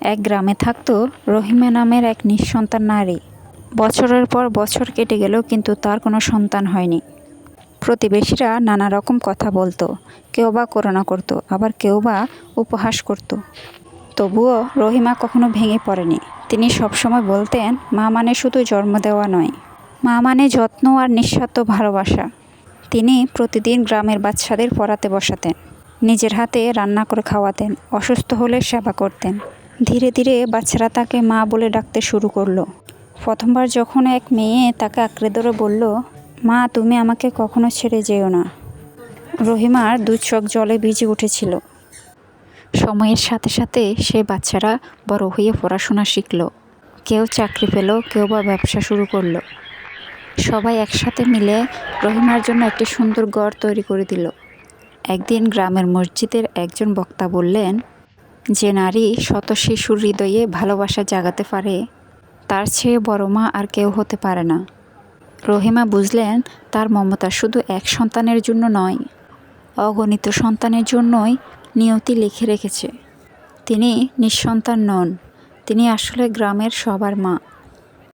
এক গ্রামে থাকতো রহিমা নামের এক নিঃসন্তান নারী। বছরের পর বছর কেটে গেল কিন্তু তার কোনো সন্তান হয়নি। প্রতিবেশীরা নানা রকম কথা বলতো, কেউ বা করোনা করতো, আবার কেউ বা উপহাস করতো। তবুও রহিমা কখনো ভেঙে পড়েনি। তিনি সবসময় বলতেন, মা মানে শুধু জন্ম দেওয়া নয়। মা মানে যত্ন আর নিঃস্বার্থ ভালোবাসা। তিনি প্রতিদিন গ্রামের বাচ্চাদের পড়াতে বসাতেন। নিজের হাতে রান্না করে খাওয়াতেন, অসুস্থ হলে সেবা করতেন। ধীরে ধীরে বাচ্চারা তাকে মা বলে ডাকতে শুরু করল। প্রথমবার যখন এক মেয়ে তাকে আঁকড়ে ধরে বলল, মা, তুমি আমাকে কখনো ছেড়ে যেও না। রহিমার দু চোখ জলে ভিজে উঠেছিল। সময়ের সাথে সাথে সে বাচ্চারা বড় হয়ে পড়াশোনা শিখল। কেউ চাকরি পেল, কেউ বা ব্যবসা শুরু করল। সবাই একসাথে মিলে রহিমার জন্য একটি সুন্দর ঘর তৈরি করে দিল। একদিন গ্রামের মসজিদের একজন বক্তা বললেন যে নারী শত শিশুর হৃদয়ে ভালোবাসা জাগাতে পারে, তার চেয়ে বড় মা আর কেউ হতে পারে না। রহিমা বুঝলেন, তার মমতা শুধু এক সন্তানের জন্য নয়, অগণিত সন্তানের জন্যই নিয়তি লিখে রেখেছে। তিনি নিঃসন্তান নন, তিনি আসলে গ্রামের সবার মা।